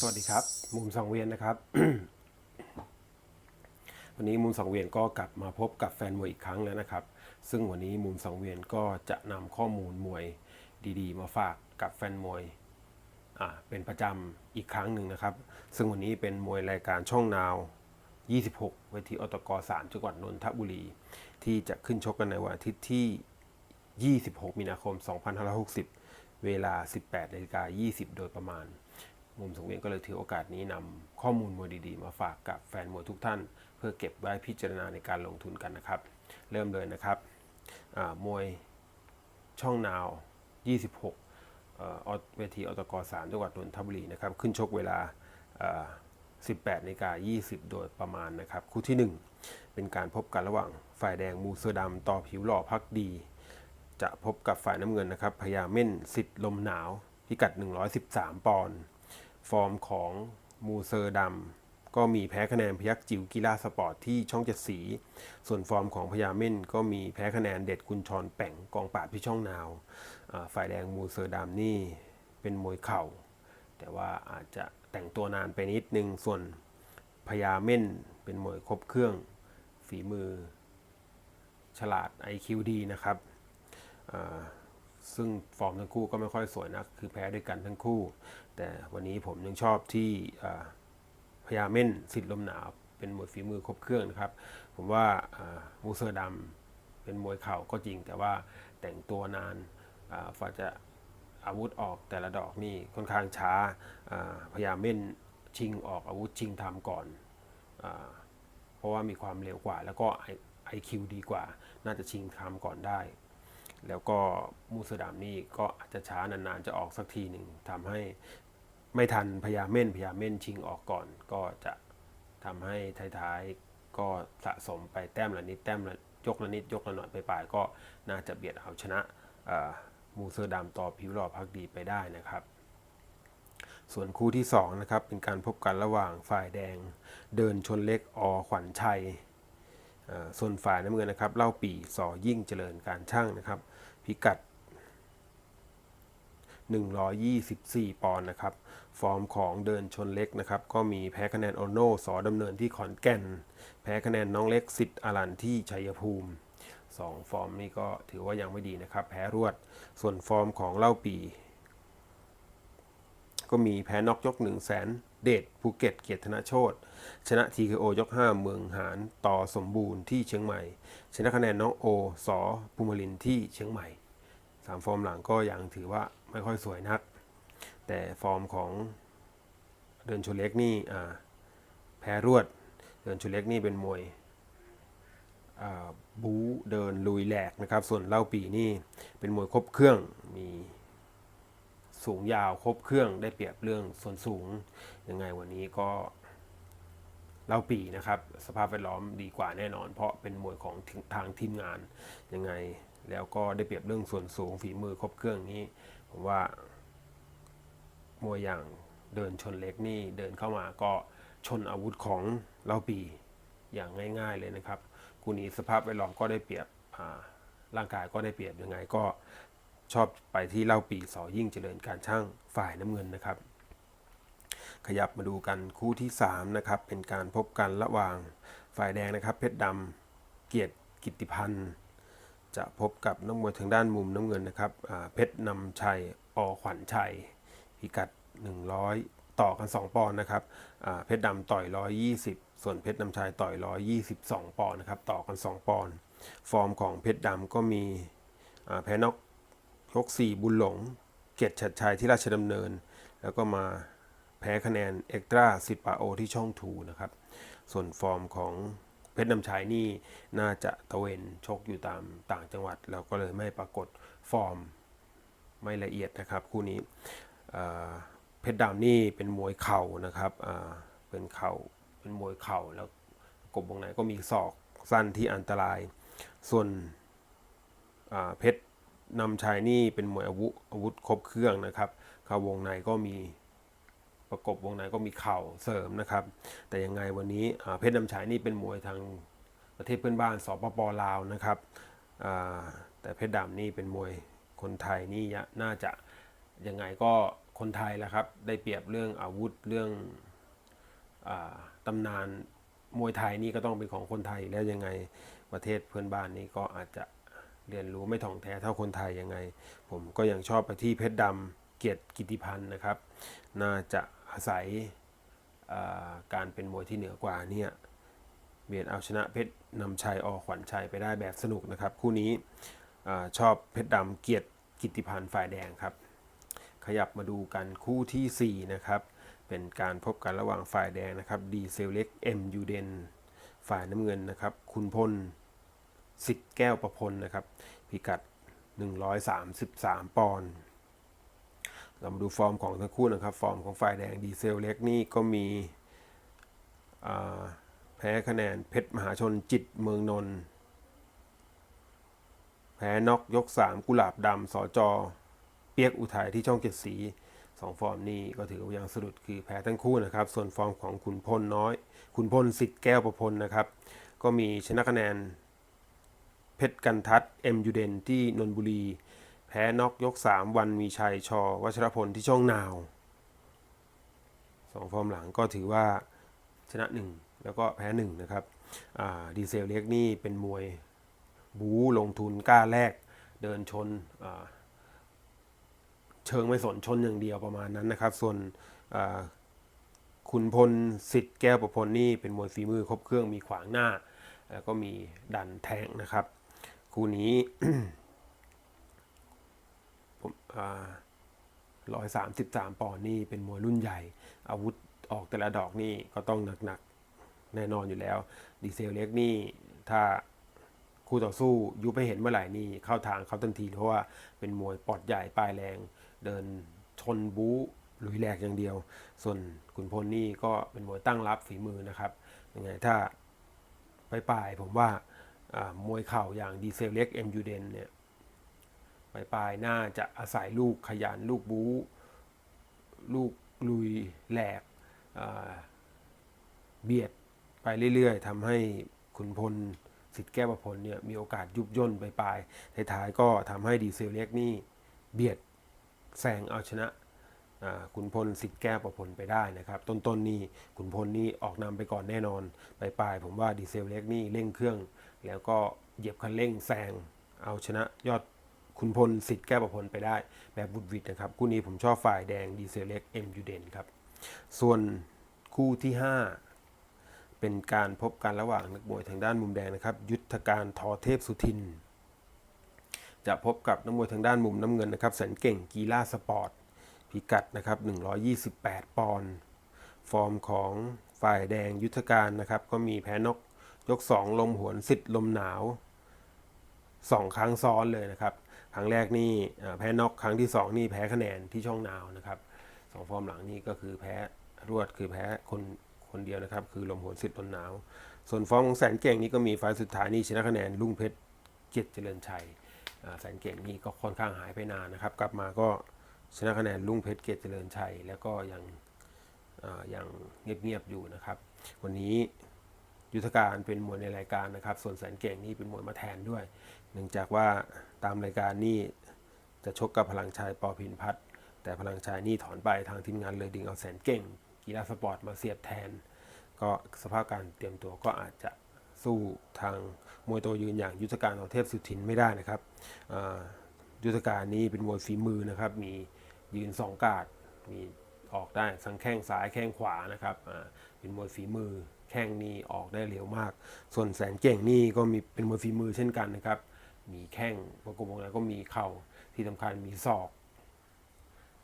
สวัสดีครับ มุมสังเวียนนะครับ วันนี้มุมสังเวียนก็กลับมาพบกับแฟนมวยอีกครั้งแล้วนะครับ ซึ่งวันนี้มุมสังเวียนก็จะนำข้อมูลมวยดีๆ มาฝากกับแฟนมวยเป็นประจำอีกครั้งหนึ่งนะครับ ซึ่งวันนี้เป็นมวยรายการช่องนาว 26 เวทีอตก3จังหวัดนนทบุรี ที่จะขึ้นชกกันในวันอาทิตย์ที่ 26 มีนาคม 2560 เวลา 18นาฬิกา20 โดยประมาณ มุมสังเวียนก็เลยถือโอกาสนี้นำข้อมูลมวยดีๆ มาฝากกับแฟนมวยทุกท่าน เพื่อเก็บไว้พิจารณาในการลงทุนกันนะครับ เริ่มเลยนะครับมวยช่องนาว 26เอ่อเวทีอตก3จังหวัดนนทบุรีนะครับ ขึ้นชกเวลา 18นาฬิกา20 โดยประมาณนะครับ คู่ที่ 1 เป็นการพบกันระหว่างฝ่ายแดงมูเซอร์ดำต่อผิวหล่อพักดี จะพบกับฝ่ายน้ำเงินนะครับพญาเม่นสิทธิ์ลมหนาว พิกัด 113 ปอนด์ ฟอร์มของมูเซอร์ดำก็มีแพ้คะแนนพยักจิ๋วกีฬาสปอร์ตที่ช่องเจ็ดสี ส่วนฟอร์มของพญาเม่นก็มีแพ้คะแนนเด็ดกุญชรแป่งกองปราบที่ช่องนาวฝ่ายแดงมูเซอร์ดำนี่เป็นมวยเข่า แต่ว่าอาจจะแต่งตัวนานไปนิดนึง ส่วนพญาเม่นเป็นมวยครบเครื่อง ฝีมือ ฉลาด IQ ดีนะครับ ซึ่งฟอร์มทั้งคู่ก็ไม่ค่อยสวยนักคือแพ้ด้วยกันทั้งคู่ แต่วันนี้ผมยังชอบที่พญาเม่นสิทธิ์ลมหนาวเป็นมวยฝีมือครบเครื่องนะครับ ผมว่ามูเซอร์ดำเป็นมวยเข่าก็จริง แต่ว่าแต่งตัวนานฝ่าจะอาวุธออกแต่ละดอกนี่ค่อนข้างช้าพญาเม่นชิงออกอาวุธชิงทำก่อนอเพราะว่ามีความเร็วกว่า แล้วก็ IQ ดีกว่า น่าจะชิงคำก่อนได้ แล้วก็มูสดามนี่ก็อาจจะช้านานๆจะออกสักทีหนึ่งทำให้ไม่ทันพยาเม่นพยาเม่นชิงออกก่อน ก็จะทำให้ท้ายๆก็สะสมไปแต้มละนิดแต้มละยกละนิดยกละหน่อยไปปลายก็น่าจะเบียดเอาชนะมูเซอร์ดามต่อผิวหล่อพักดีไปได้นะครับ ส่วนคู่ที่2นะครับเป็นการพบกันระหว่างฝ่ายแดงเดินชนเล็กอขวัญชัยส่วนฝ่ายน้ำเงินนะครับเล่าปีสอยิ่งเจริญการช่างนะครับ พิกัด 124 ปอนด์นะครับ ฟอร์มของเดินชนเล็กนะครับ ก็มีแพ้คะแนนโอโน่สอดำเนินที่ขอนแก่น แพ้คะแนนน้องเล็กสิทธิ์อารันที่ชัยภูมิสองฟอร์มนี้ก็ถือว่ายังไม่ดีนะครับ แพ้รวด ส่วนฟอร์มของเล่าปี ก็มีแพ้น็อกยก1 0 0 0 0แสนเดชภูเก็ตเกียรติธนโชตชนะ TKO ยก 5 เมืองหานต่อสมบูรณ์ที่เชียงใหม่ ชนะคะแนนน้องโอสอภูมิลินที่เชียงใหม่สามฟอร์มหลังก็ยังถือว่าไม่ค่อยสวยนัก แต่ฟอร์มของเดินชเล็กนี่แพ้รวด เดินชเล็กนี่เป็นมวยบูเดินลุยแหลกนะครับ ส่วนเล่าปีนี่เป็นมวยครบเครื่องมี สูงยาวครบเครื่องได้เปรียบเรื่องส่วนสูงยังไงวันนี้ก็เล่าปีนะครับ สภาพแวดล้อมดีกว่าแน่นอน เพราะเป็นมวยของทางทีมงานยังไง แล้วก็ได้เปรียบเรื่องส่วนสูงฝีมือครบเครื่องนี้ผมว่ามวยอย่างเดินชนเล็กนี่เดินเข้ามาก็ชนอาวุธของเล่าปีอย่างง่าย ๆเลยนะครับคู่นี้สภาพแวดล้อมก็ได้เปรียบร่างกายก็ได้เปรียบยังไงก็ ชอบไปที่เล่าปีสอยิ่งเจริญการช่างฝ่ายน้ำเงินนะครับ ขยับมาดูกันคู่ที่3นะครับเป็นการพบกันระหว่างฝ่ายแดงนะครับ เพชรดำเกียรติกิติพันธ์จะพบกับนักมวยทางด้านมุมน้ำเงินนะครับเพชรนำชัยอขวัญชัยพิกัด 100 ต่อกัน 2 ปอนด์นะครับเพชรดำต่อย 120 ส่วนเพชรนำชัยต่อย 122 ปอนด์นะครับต่อกัน 2 ปอนด์ฟอร์มของเพชรดำก็มีแพ้น็อก ยก4บุญหลง เกียรติชัดชัยที่ราชดำเนิน แล้วก็มาแพ้คะแนนเอ็กตราสิทธิ์ปาโอที่ช่องทูนะครับ ส่วนฟอร์มของเพชรนำชัยนี่น่าจะตะเวนชกอยู่ตามต่างจังหวัด แล้วก็เลยไม่ปรากฏฟอร์มไม่ละเอียดนะครับ คู่นี้เพชรดำนี่เป็นมวยเข่านะครับเป็นเข่าเป็นมวยเข่าแล้วกบวงในก็มีศอกสั้นที่อันตราย ส่วนเพชร นำชัยนี่เป็นมวยอาวุธอาวุธครบเครื่องนะครับเข้าวงในก็มีประกบวงในก็มีเข่าเสริมนะครับ แต่ยังไงวันนี้เพชรนำชัยนี่เป็นมวยทางประเทศเพื่อนบ้านสปปลาวนะครับแต่เพชรดำนี่เป็นมวยคนไทยนี่น่าจะยังไงก็คนไทยแล้วครับ ได้เปรียบเรื่องอาวุธเรื่องอตำนานมวยไทยนี่ก็ต้องเป็นของคนไทยแล้วยังไงประเทศเพื่อนบ้านนี้ก็อาจจะ เรียนรู้ไม่ถ่องแท้เท่าคนไทยยังไง ผมก็ยังชอบไปที่เพชรดำเกียรติกิติพันธ์นะครับ น่าจะอาศัยการเป็นมวยที่เหนือกว่าเนี่ยเบียดเอาชนะเพชรนำชัยอขวัญชัยไปได้แบบสนุกนะครับ คู่นี้อชอบเพชรดำเกียรติกิติพันธ์ฝ่ายแดงครับ ขยับมาดูกันคู่ทีสี่4 นะครับ เป็นการพบกันระหว่างฝ่ายแดงนะครับดีเซลเล็กเอ็มยูเดนฝ่ายน้ำเงินนะครับ คุณพล สิทธิ์แก้วประพลนะครับ พิกัด 133 ปอนด์เรามาดูฟอร์มของทั้งคู่นะครับ ฟอร์มของฝ่ายแดงดีเซลเล็กนี่ก็มีแพ้คะแนนเพชรมหาชนจิตเมืองนนท์แพ้น็อกยก 3 กุหลาบดำสอจอ เปียกอุทัยที่ช่องเจ็ดสีสองฟอร์มนี้ก็ถือว่ายังสะดุดคือแพ้ทั้งคู่นะครับ ส่วนฟอร์มของขุนพลน้อย ขุนพลสิทธิ์แก้วประพลนะครับ ก็มีชนะคะแนน เพชรกันทัศเอ็มยูเดนที่นนบุรี แพ้น็อกยก 3 วันมีชัยชอวัชรพลที่ช่องนาวสองฟอร์มหลังก็ถือว่าชนะ 1 แล้วก็แพ้ 1 นะครับดีเซลเล็กนี่เป็นมวยบูลงทุนกล้าแลกเดินชนเชิงไม่สนชนอย่างเดียวประมาณนั้นนะครับ ส่วนคุณพลสิทธิ์แก้วประพลนี่เป็นมวยฝีมือครบเครื่องมีขวางหน้า แล้วก็มีดันแทงนะครับ คู่นี้ผมร้อยสามสิบสามปอนด์นี่เป็นมวยรุ่นใหญ่ อาวุธออกแต่ละดอกนี่ก็ต้องหนักๆ แน่นอนอยู่แล้ว ดีเซลเล็กนี่ถ้าคู่ต่อสู้ยุบไปเห็นเมื่อไหร่นี่เข้าทางเขาทันทีเพราะว่าเป็นมวยปอดใหญ่ปลายแรง เดินชนบู๊ลุยแหลกอย่างเดียว ส่วนขุนพลนี่ก็เป็นมวยตั้งรับฝีมือนะครับยังไงถ้าไปปลายๆผมว่า มวยเข่าอย่างดีเซลเล็กเอ็มยูเดนเนี่ยปลายปลายๆน่าจะอาศัยลูกขยันลูกบู๊ลูกลุยแหลกเบียดไปเรื่อย ๆทำให้ขุนพลสิทธิ์แก้วพลเนี่ยมีโอกาสยุบย่นไปปลายๆท้ายๆก็ทำให้ดีเซลเล็กนี่เบียดแซงเอาชนะขุนพลสิทธิ์แก้วประพลไปได้นะครับ ต้นๆนี่ขุนพลนี่ออกนำไปก่อนแน่นอนปลายๆผมว่าดีเซลเล็กนี่เร่งเครื่อง แล้วก็เหยียบคันเร่งแซงเอาชนะยอดขุนพลสิทธิ์แก้วประพลไปได้แบบบุดวิดนะครับ คู่นี้ผมชอบฝ่ายแดงดีเซลเล็กเอ็มยูเดนครับ ส่วนคู่ที่ห้าเป็นการพบกันระหว่างนักมวยทางด้านมุมแดงนะครับ ยุทธการทอเทพสุทิน จะพบกับนักมวยทางด้านมุมน้ำเงินนะครับแสนเก่งกีฬาสปอร์ตพิกัดนะครับ 128 ปอนด์ฟอร์มของฝ่ายแดงยุทธการนะครับ ก็มีแพ้นก ยก 2 ลมหวนสิทธิ์ลมหนาว 2 ครั้งซ้อนเลยนะครับ ครั้งแรกนี่แพ้น็อกครั้งที่ 2 นี่แพ้คะแนนที่ช่องนาวนะครับสองฟอร์มหลังนี่ก็คือแพ้รวดคือแพ้คนคนเดียวนะครับ คือลมหวนสิทธิ์ลมหนาว ส่วนฟอร์มของแสนเก่งนี่ก็มีไฟสุดท้ายนี่ชนะคะแนนลุงเพชรเกียรติเจริญชัยแสนเก่งนี่ก็ค่อนข้างหายไปนานนะครับ กลับมาก็ชนะคะแนนลุงเพชรเกียรติเจริญชัย แล้วก็ยังยังเงียบๆอยู่นะครับ วันนี้ ยุทธการเป็นมวยในรายการนะครับ ส่วนแสนเก่งนี่เป็นมวยมาแทนด้วย เนื่องจากว่าตามรายการนี่จะชกกับพลังชัยปอพินพัฒน์แต่พลังชัยนี่ถอนไปทางทีมงานเลยดึงเอาแสนเก่ง กีฬาสปอร์ตมาเสียบแทน ก็สภาพการเตรียมตัวก็อาจจะสู้ทางมวยตัวยืนอย่างยุทธการของเทพสุทินไม่ได้นะครับยุทธการนี้เป็นมวยฝีมือนะครับ มียืนสองกาดมีออกได้ทั้งแข้งซ้ายแข้งขวานะครับเป็นมวยฝีมือ แข้งนี่ออกได้เร็วมาก ส่วนแสนเก่งนี่ก็มีเป็นมวยฝีมือเช่นกันนะครับ มีแข้งประกบวงในก็มีเข่าที่สำคัญมีศอก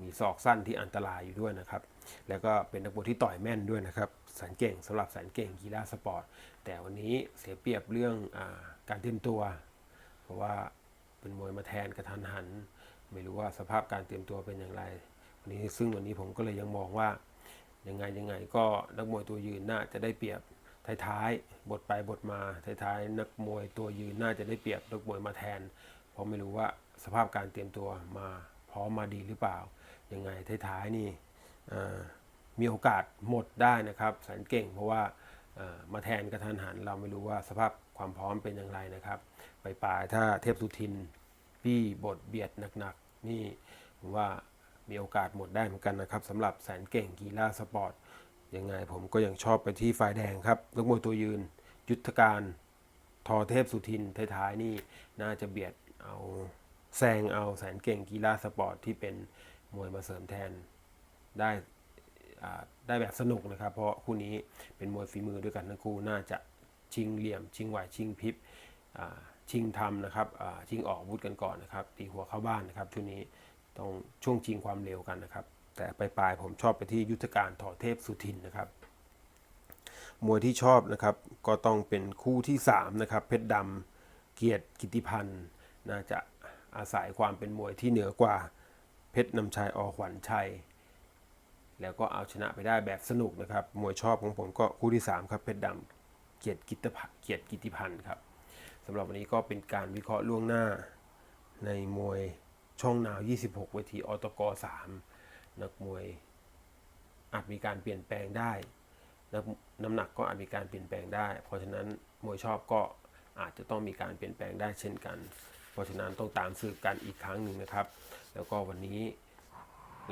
มีศอกสั้นที่อันตรายอยู่ด้วยนะครับ แล้วก็เป็นนักมวยที่ต่อยแม่นด้วยนะครับแสนเก่งสำหรับแสนเก่งกีฬาสปอร์ต แต่วันนี้เสียเปรียบเรื่องอการเตรียมตัว เพราะว่าเป็นมวยมาแทนกระทันหัน ไม่รู้ว่าสภาพการเตรียมตัวเป็นอย่างไร วันนี้ซึ่งวันนี้ผมก็เลยยังมองว่า ยังไงยังไงก็นักมวยตัวยืนน่าจะได้เปรียบท้ายๆบทไปบทมาท้ายๆนักมวยตัวยืนน่าจะได้เปรียบนักมวยมาแทน เพราะไม่รู้ว่าสภาพการเตรียมตัวมาพร้อมมาดีหรือเปล่า ยังไงท้ายๆนี่มีโอกาสหมดได้นะครับแสนเก่งเพราะว่ามาแทนกระทันหัน เราไม่รู้ว่าสภาพความพร้อมเป็นอย่างไรนะครับไปปลาถ้าเทพสุทิน พี่บทเบียดหนักๆนี่ผมว่า มีโอกาสหมดได้เหมือนกันนะครับสำหรับแสนเก่งกีฬาสปอร์ตยังไงผมก็ยังชอบไปที่ฝ่ายแดงครับนักมวยตัวยืน ยุทธการทอเทพสุทินท้ายๆนี่น่าจะเบียดเอาแซงเอาแสนเก่งกีฬาสปอร์ตที่เป็นมวยมาเสริมแทนได้ได้แบบสนุกนะครับ เพราะคู่นี้เป็นมวยฝีมือด้วยกันทั้งคู่น่าจะชิงเหลี่ยม ชิงไหวชิงพริบชิงทำนะครับชิงออกวุธกันก่อนนะครับตีหัวเข้าบ้านนะครับช่วงนี้ ต้องช่วงชิงความเร็วกันนะครับ แต่ปลายๆผมชอบไปที่ยุทธการทอเทพสุทินนะครับ มวยที่ชอบนะครับก็ต้องเป็นคู่ที่3นะครับเพชรดำเกียรติกิติพันธ์น่าจะอาศัยความเป็นมวยที่เหนือกว่าเพชรนำชัยอขวัญชัย แล้วก็เอาชนะไปได้แบบสนุกนะครับ มวยชอบของผมก็คู่ที่ 3 ครับเพชรดำเกียรติกิติพันธ์เกียรติกิติพันธ์ครับสำหรับวันนี้ก็เป็นการวิเคราะห์ล่วงหน้าในมวย ช่องนาว 26 เวทีอตก3นักมวยอาจมีการเปลี่ยนแปลงได้น้ำน้ำหนักก็อาจมีการเปลี่ยนแปลงได้ เพราะฉะนั้นมวยชอบก็อาจจะต้องมีการเปลี่ยนแปลงได้เช่นกัน เพราะฉะนั้นต้องตามสืบกันอีกครั้งหนึ่งนะครับ แล้วก็วันนี้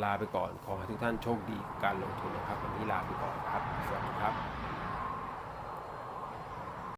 ลาไปก่อน ขอให้ทุกท่านโชคดีการลงทุนนะครับ วันนี้ลาไปก่อนครับ สวัสดีครับ